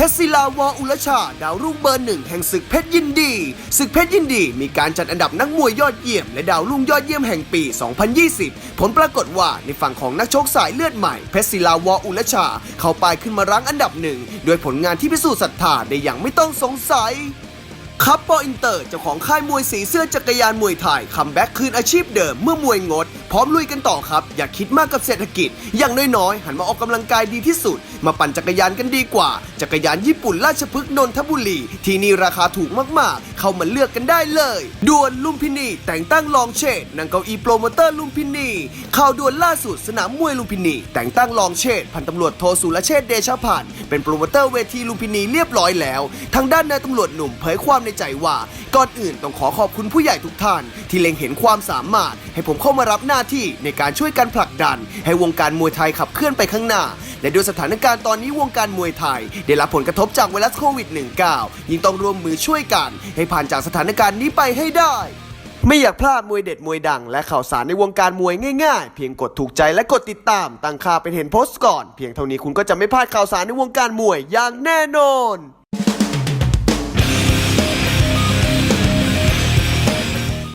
ชรศิลาวออุลชา ดาวรุ่งเบอร์หนึ่งแห่งศึกเพชรยินดี ศึกเพชรยินดี มีการจัดอันดับนักมวยยอดเยี่ยม และดาวรุ่งยอดเยี่ยมแห่งปี 2020 ผลปรากฏว่าในฝั่งของนักชกสายเลือดใหม่ เพชรศิลาวออุลชา เข้าไปายขึ้นมารั้งอันดับหนึ่งด้วยผลงานที่พิสูจน์ศรัทธาได้อย่างไม่ต้องสงสัยคัปปออินเตอร์เจ้าของค่ายมวยสีเสื้อจักรยานมวยไทยคัมแบ็กคืนอาชีพเดิมเมื่อมวยงด พร้อมลุยกันต่อครับ อย่าคิดมากกับเศรษฐกิจ อย่างน้อยๆ หันมาออกกำลังกายดีที่สุด มาปั่นจักรยานกันดีกว่า จักรยานญี่ปุ่นราชพฤกษ์นนทบุรี ที่นี่ราคาถูกมากๆ เข้ามาเลือกกันได้เลยด่วนลุมพินี แต่งตั้งรองเชษนั่งเก้าอี้โปรโมเตอร์ลุมพินีข่าวด่วนล่าสุดสนามมวยลุมพินี แต่งตั้งรองเชษพันตำรวจโทสุรเชษเดชาพันธ์เป็นโปรโมเตอร์เวทีลุมพินีเรียบร้อยแล้ว ทางด้านนายตำรวจหนุ่มเผยความในใจว่าก่อนอื่นต้องขอขอบคุณผู้ใหญ่ทุกท่าน ที่เล็งเห็นความสามารถ ให้ผมเข้ามารับหน้าน้าที่ในการช่วยกันผลักดัน ให้วงการมวยไทยขับเคลื่อนไปข้างหน้า และด้วยสถานการณ์ตอนนี้วงการมวยไทย ได้รับผลกระทบจากไวรัสโควิด -19 ยิ่งต้องร่วมมือช่วยกัน ให้ผ่านจากสถานการณ์นี้ไปให้ได้ไม่อยากพลาดมวยเด็ดมวยดัง และข่าวสารในวงการมวยง่ายๆ เพียงกดถูกใจและกดติดตาม ตั้งค่าเป็นเห็นโพสต์ก่อน เพียงเท่านี้คุณก็จะไม่พลาดข่าวสารในวงการมวยอย่างแน่นอน